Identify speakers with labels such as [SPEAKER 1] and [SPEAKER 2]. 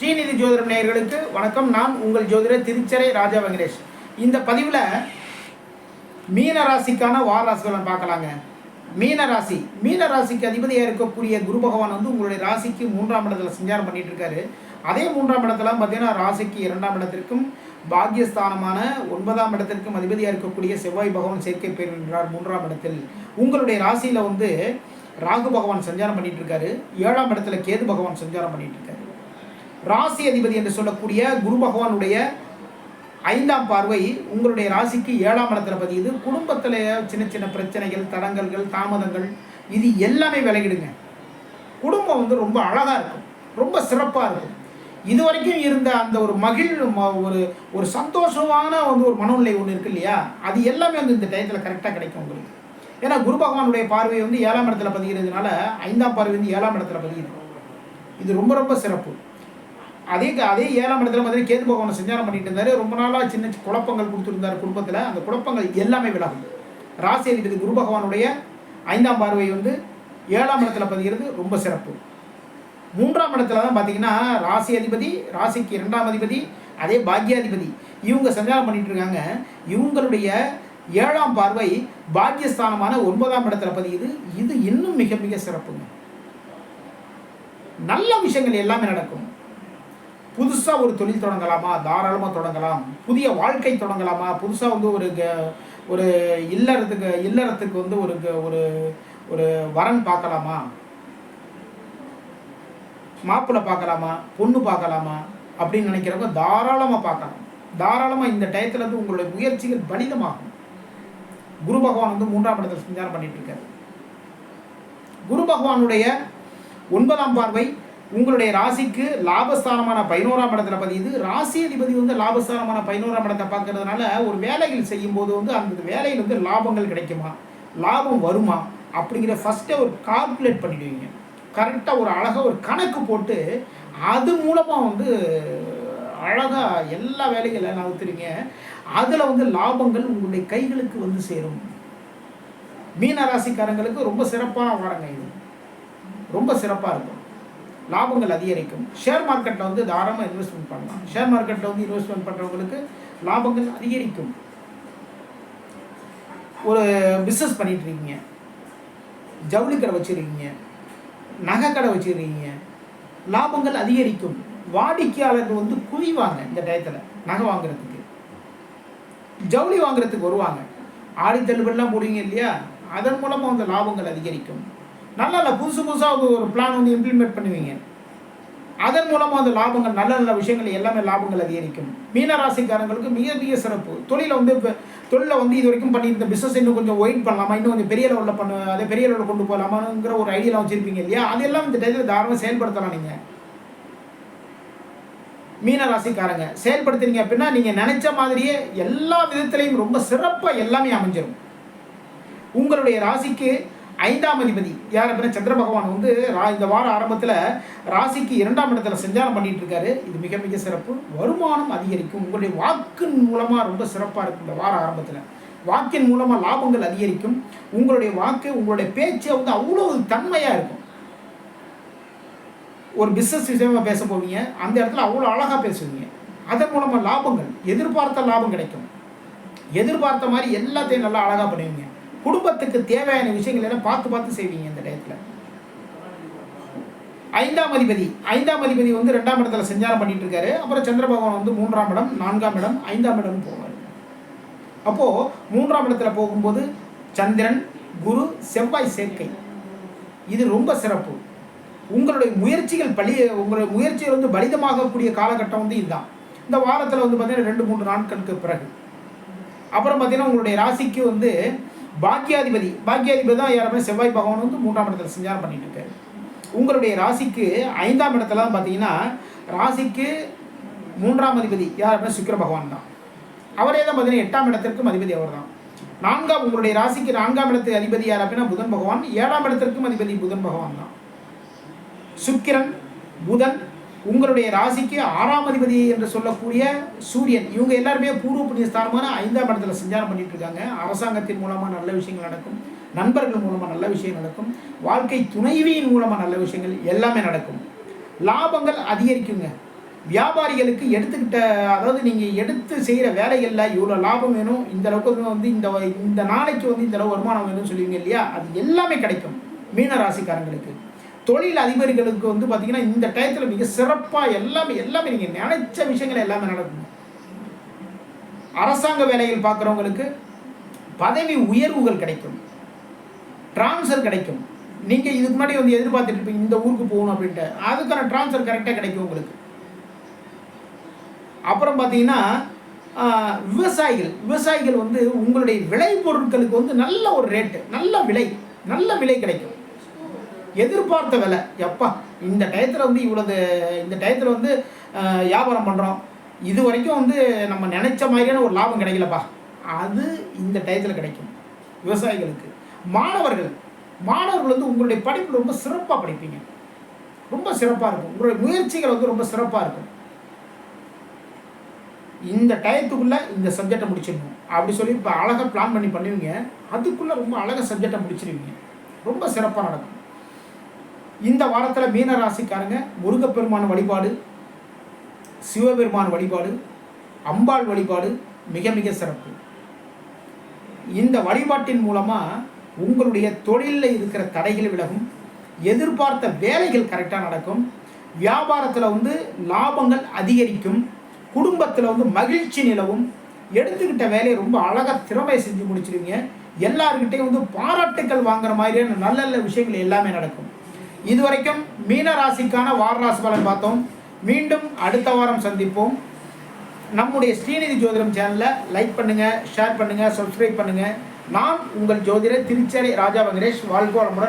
[SPEAKER 1] ஸ்ரீநிதி ஜோதிடம் நேயர்களுக்கு வணக்கம். நான் உங்கள் ஜோதிடர் திருச்சரை ராஜா வெங்கடேஷ். இந்த பதிவில் மீன ராசிக்கான வார ராசிகளை பார்க்கலாங்க. மீன ராசி. மீன ராசிக்கு அதிபதியாக இருக்கக்கூடிய குரு பகவான் வந்து உங்களுடைய ராசிக்கு மூன்றாம் இடத்துல சஞ்சாரம் பண்ணிட்டு இருக்காரு. அதே மூன்றாம் இடத்துல பார்த்தீங்கன்னா ராசிக்கு இரண்டாம் இடத்திற்கும் பாக்கியஸ்தானமான ஒன்பதாம் இடத்திற்கும் அதிபதியாக இருக்கக்கூடிய செவ்வாய் பகவான் சேர்க்கை பெறுகின்றார் மூன்றாம் இடத்தில். உங்களுடைய ராசியில் வந்து ராகு பகவான் சஞ்சாரம் பண்ணிட்டு இருக்காரு. ஏழாம் இடத்துல கேது பகவான் சஞ்சாரம் பண்ணிட்டு இருக்காரு. ராசி அதிபதி என்று சொல்லக்கூடிய குரு பகவானுடைய ஐந்தாம் பார்வை உங்களுடைய ராசிக்கு ஏழாம் இடத்துல பதியுது. குடும்பத்தில் சின்ன சின்ன பிரச்சனைகள் தடங்கல்கள் தாமதங்கள் இது எல்லாமே விலகிடுங்க. குடும்பம் வந்து ரொம்ப அழகாக இருக்கும். ரொம்ப சிறப்பாக இருக்கும். இது வரைக்கும் இருந்த அந்த ஒரு மகிழ் ம- ஒரு ஒரு சந்தோஷமான வந்து ஒரு மனநிலை ஒன்று இருக்கு இல்லையா? அது எல்லாமே வந்து இந்த டயத்தில் கரெக்டாக கிடைக்கும் உங்களுக்கு. ஏன்னா குரு பகவானுடைய பார்வை வந்து ஏழாம் இடத்துல பதிகிறதுனால ஐந்தாம் பார்வை வந்து ஏழாம் இடத்துல பதிகிறது இது ரொம்ப ரொம்ப சிறப்பு. அதே அதே ஏழாம் இடத்துல பார்த்தீங்கன்னா கேது பகவானை சஞ்சாரம் பண்ணிட்டு இருந்தாரு. ரொம்ப நாளாக சின்ன சின்ன குழப்பங்கள் கொடுத்துருந்தாரு குடும்பத்தில். அந்த குழப்பங்கள் எல்லாமே விலகும். ராசி அதிபதி குரு பகவானுடைய ஐந்தாம் பார்வை வந்து ஏழாம் இடத்துல பதிகிறது ரொம்ப சிறப்பு. மூன்றாம் இடத்துல தான் பார்த்தீங்கன்னா ராசி அதிபதி ராசிக்கு இரண்டாம் அதிபதி அதே பாக்யாதிபதி. இவங்க சஞ்சாரம் பண்ணிட்டு இருக்காங்க. இவங்களுடைய ஏழாம் பார்வை பாக்கியஸ்தானமான ஒன்பதாம் இடத்துல பதியுது. இது இன்னும் மிக மிக சிறப்புங்க. நல்ல விஷயங்கள் எல்லாமே நடக்கும். புதுசாக ஒரு தொழில் தொடங்கலாமா? தாராளமாக தொடங்கலாம். புதிய வாழ்க்கை தொடங்கலாமா? புதுசாக வந்து ஒரு க- ஒரு இல்லறத்துக்கு இல்லறத்துக்கு வந்து ஒரு க- ஒரு ஒரு வரன் பார்க்கலாமா? மாப்பிள்ளை பார்க்கலாமா? பொண்ணு பார்க்கலாமா? அப்படின்னு நினைக்கிறவங்க தாராளமாக பார்க்கலாம். தாராளமாக இந்த டயத்தில் வந்து உங்களுடைய முயற்சிகள் பலிதமாகும். குரு பகவான் வந்து மூன்றாம் இடத்தில் சஞ்சாரம் பண்ணிட்டு இருக்காரு. குரு பகவானுடைய ஒன்பதாம் பார்வை உங்களுடைய ராசிக்கு லாபஸ்தானமான பதினோராம் இடத்துல பதியுது ராசி அதிபதி வந்து லாபஸ்தானமான பதினோராம் இடத்தை பார்க்கறதுனால ஒரு வேலைகள் செய்யும்போது வந்து அந்த வேலையில் வந்து லாபங்கள் கிடைக்குமா? லாபம் வருமா? அப்படிங்கிற ஃபஸ்ட்டை ஒரு கால்குலேட் பண்ணிடுவீங்க. கரெக்டாக ஒரு அழகாக ஒரு கணக்கு போட்டு அது மூலமாக வந்து அழகாக எல்லா வேலைகளை நகர்த்துறீங்க அதில் வந்து லாபங்கள் உங்களுடைய கைகளுக்கு வந்து சேரும். மீன ராசிக்காரங்களுக்கு ரொம்ப சிறப்பான வாரங்க இது. ரொம்ப சிறப்பாக இருக்கும். லாபங்கள் அதிகரிக்கும். ஷேர் மார்க்கெட்டில் வந்து தாராளமாக இன்வெஸ்ட்மெண்ட் பண்ணலாம். ஷேர் மார்க்கெட்டில் வந்து இன்வெஸ்ட்மெண்ட் பண்ணுறவங்களுக்கு லாபங்கள் அதிகரிக்கும். ஒரு பிஸ்னஸ் பண்ணிட்டுருக்கீங்க ஜவுளி கடை வச்சுருக்கீங்க. நகை கடை வச்சுருக்கீங்க. லாபங்கள் அதிகரிக்கும். வாடிக்கையாளர்கள் வந்து குவிவாங்க இந்த டயத்தில் நகை வாங்குறதுக்கு. ஜவுளி வாங்குறதுக்கு வருவாங்க. ஆடி தள்ளுபடிலாம் போடுவீங்க இல்லையா? அதன் மூலமாக வந்து லாபங்கள் அதிகரிக்கும். நல்ல நல்ல புதுசு புதுசாக ஒரு பிளான் வந்து இம்ப்ளிமெண்ட் பண்ணுவீங்க. அதன் மூலமாக அந்த லாபங்கள் நல்ல நல்ல விஷயங்கள் எல்லாமே லாபங்கள் அதிகரிக்கும். மீனராசிக்காரங்களுக்கு மிக மிக சிறப்பு. தொழிலை வந்து இப்போ தொழிலை வந்து இது வரைக்கும் பண்ணியிருந்த பிஸ்னஸ் இன்னும் கொஞ்சம் ஒயிட் பண்ணலாமா? இன்னும் கொஞ்சம் பெரிய லெவலில் பண்ண அதை பெரிய லெவலில் கொண்டு போகலாமாங்கிற ஒரு ஐடியாலாம் வச்சுருப்பீங்க இல்லையா? அதெல்லாம் இந்த டயத்தில் தாராளமாக செயல்படுத்தலாம் நீங்கள் மீன ராசிக்காரங்க செயல்படுத்துறீங்க அப்படின்னா நீங்கள் நினைச்ச மாதிரியே எல்லா விதத்துலையும் ரொம்ப சிறப்பாக எல்லாமே அமைஞ்சிடும் உங்களுடைய ராசிக்கு ஐந்தாம் அதிபதி. யார் அப்படின்னா சந்திர பகவான் வந்து ரா- இந்த வார ஆரம்பத்தில் ராசிக்கு இரண்டாம் இடத்துல சஞ்சாரம் பண்ணிட்டு இருக்காரு. இது மிக மிக சிறப்பு. வருமானம் அதிகரிக்கும். உங்களுடைய வாக்கின் மூலமாக ரொம்ப சிறப்பாக இருக்கும் இந்த வார ஆரம்பத்தில். வாக்கின் மூலமாக லாபங்கள் அதிகரிக்கும். உங்களுடைய வாக்கு உங்களுடைய பேச்சு வந்து அவ்வளோ தன்மையாக இருக்கும். ஒரு பிஸ்னஸ் விஷயமாக பேச போவீங்க. அந்த இடத்துல அவ்வளோ அழகாக பேசுவீங்க. அதன் மூலமாக லாபங்கள் எதிர்பார்த்த லாபம் கிடைக்கும். எதிர்பார்த்த மாதிரி எல்லாத்தையும் நல்லா அழகாக பண்ணுவீங்க. குடும்பத்துக்கு தேவையான விஷயங்கள் எல்லாம் பார்த்து பார்த்து செய்வீங்க இந்த டயத்தில். ஐந்தாம் அதிபதி ஐந்தாம் அதிபதி வந்து ரெண்டாம் இடத்துல செஞ்சாரம் பண்ணிட்டு இருக்காரு. அப்புறம் சந்திர பகவான் வந்து மூன்றாம் இடம் நான்காம் இடம் ஐந்தாம் இடம் போவார். அப்போது மூன்றாம் இடத்துல போகும்போது சந்திரன் குரு செவ்வாய் சேர்க்கை. இது ரொம்ப சிறப்பு. உங்களுடைய முயற்சிகள் பலி உங்களுடைய முயற்சிகள் வந்து பலிதமாகக்கூடிய காலகட்டம் வந்து இதுதான். இந்த வாரத்தில் வந்து பார்த்தீங்கன்னா ரெண்டு மூன்று நாட்களுக்கு பிறகு. அப்புறம் பார்த்தீங்கன்னா உங்களுடைய ராசிக்கு வந்து பாக்கியாதிபதி பாக்கியாதிபதி தான் யாருமே செவ்வாய் பகவான் வந்து மூன்றாம் இடத்துல சஞ்சாரம் பண்ணிட்டு இருக்காரு. உங்களுடைய ராசிக்கு ஐந்தாம் இடத்துல பார்த்தீங்கன்னா ராசிக்கு மூன்றாம் அதிபதி யார் அப்படின்னா சுக்கிர பகவான் தான். அவரே தான் பார்த்தீங்கன்னா எட்டாம் இடத்திற்கும் அதிபதி அவர் தான். நான்காம் உங்களுடைய ராசிக்கு நான்காம் இடத்து அதிபதி யார் அப்படின்னா புதன் பகவான். ஏழாம் இடத்திற்கும் அதிபதி புதன் பகவான் தான். சுக்கிரன் புதன் உங்களுடைய ராசிக்கு ஆறாம் அதிபதி என்று சொல்லக்கூடிய சூரியன். இவங்க எல்லாருமே பூர்வ புண்ணிய ஸ்தானமான ஐந்தாம் இடத்துல சஞ்சாரம் பண்ணிட்டு இருக்காங்க. அரசாங்கத்தின் மூலமாக நல்ல விஷயங்கள் நடக்கும். நண்பர்கள் மூலமாக நல்ல விஷயம் நடக்கும். வாழ்க்கை துணைவியின் மூலமாக நல்ல விஷயங்கள் எல்லாமே நடக்கும். லாபங்கள் அதிகரிக்குங்க. வியாபாரிகளுக்கு எடுத்துக்கிட்ட அதாவது நீங்கள் எடுத்து செய்கிற வேலைகளில் இவ்வளோ லாபம் வேணும். இந்த அளவுக்கு வந்து இந்த இந்த நாளைக்கு வந்து இந்த அளவு வருமானம் வேணும்னு சொல்லுவீங்க இல்லையா? அது எல்லாமே கிடைக்கும். மீன ராசிக்காரங்களுக்கு. தொழில் அதிபர்களுக்கு வந்து பார்த்தீங்கன்னா இந்த டயத்தில் மிக சிறப்பாக எல்லாமே எல்லாமே நீங்கள் நினைச்ச விஷயங்கள் எல்லாமே நடக்கும். அரசாங்க வேலையில் பார்க்குறவங்களுக்கு பதவி உயர்வுகள் கிடைக்கும். ட்ரான்ஸ்ஃபர் கிடைக்கும். நீங்கள் இதுக்கு முன்னாடி வந்து எதிர்பார்த்துட்டு இருப்பீங்க இந்த ஊருக்கு போகணும் அப்படின்ட்டு. அதுக்கான ட்ரான்ஸ்ஃபர் கரெக்டாக கிடைக்கும் உங்களுக்கு. அப்புறம் பார்த்தீங்கன்னா விவசாயிகள். விவசாயிகள் வந்து உங்களுடைய விளை பொருட்களுக்கு வந்து நல்ல ஒரு ரேட்டு நல்ல விலை நல்ல விலை கிடைக்கும். எதிர்பார்த்த விலை. எப்பா இந்த டயத்தில் வந்து இவ்வளவு இந்த டயத்தில் வந்து வியாபாரம் பண்ணுறோம் இது வரைக்கும் வந்து நம்ம நினைச்ச மாதிரியான ஒரு லாபம் கிடைக்கலப்பா. அது இந்த டயத்தில் கிடைக்கும். விவசாயிகளுக்கு. மாணவர்கள் மாணவர்கள் வந்து உங்களுடைய படிப்பில் ரொம்ப சிறப்பாக படிப்பீங்க. ரொம்ப சிறப்பாக இருக்கும். உங்களுடைய முயற்சிகள் வந்து ரொம்ப சிறப்பாக இருக்கும். இந்த டயத்துக்குள்ளே இந்த சப்ஜெக்டை முடிச்சிடணும். அப்படி சொல்லி இப்போ அழகாக பிளான் பண்ணி பண்ணுவீங்க அதுக்குள்ளே ரொம்ப அழகாக சப்ஜெக்டை முடிச்சிருவீங்க. ரொம்ப சிறப்பாக நடக்கும். இந்த வாரத்தில் மீன ராசிக்காரங்க முருகப்பெருமான் வழிபாடு சிவபெருமான் வழிபாடு அம்பாள் வழிபாடு மிக மிக சிறப்பு. இந்த வழிபாட்டின் மூலமாக உங்களுடைய தொழிலில் இருக்கிற தடைகள் விலகும் எதிர்பார்த்த வேலைகள் கரெக்டாக நடக்கும் வியாபாரத்தில் வந்து லாபங்கள் அதிகரிக்கும் குடும்பத்தில் வந்து மகிழ்ச்சி நிலவும் எடுத்துக்கிட்ட வேலையை ரொம்ப அழகாக திறமை செஞ்சு முடிச்சிருவீங்க. எல்லார்கிட்டையும் வந்து பாராட்டுக்கள் வாங்குற மாதிரியான நல்ல நல்ல விஷயங்கள் எல்லாமே நடக்கும். இதுவரைக்கும் மீன ராசிக்கான வார ராசி பலன் பார்த்தோம். மீண்டும் அடுத்த வாரம் சந்திப்போம். நம்முடைய ஸ்ரீநிதி ஜோதிடம் சேனலை லைக் பண்ணுங்கள் ஷேர் பண்ணுங்கள் சப்ஸ்கிரைப் பண்ணுங்க. நான் உங்கள் ஜோதிடர் திருச்சேரி ராஜா வெங்கடேஷ். வாழ்க்கோளமுடன்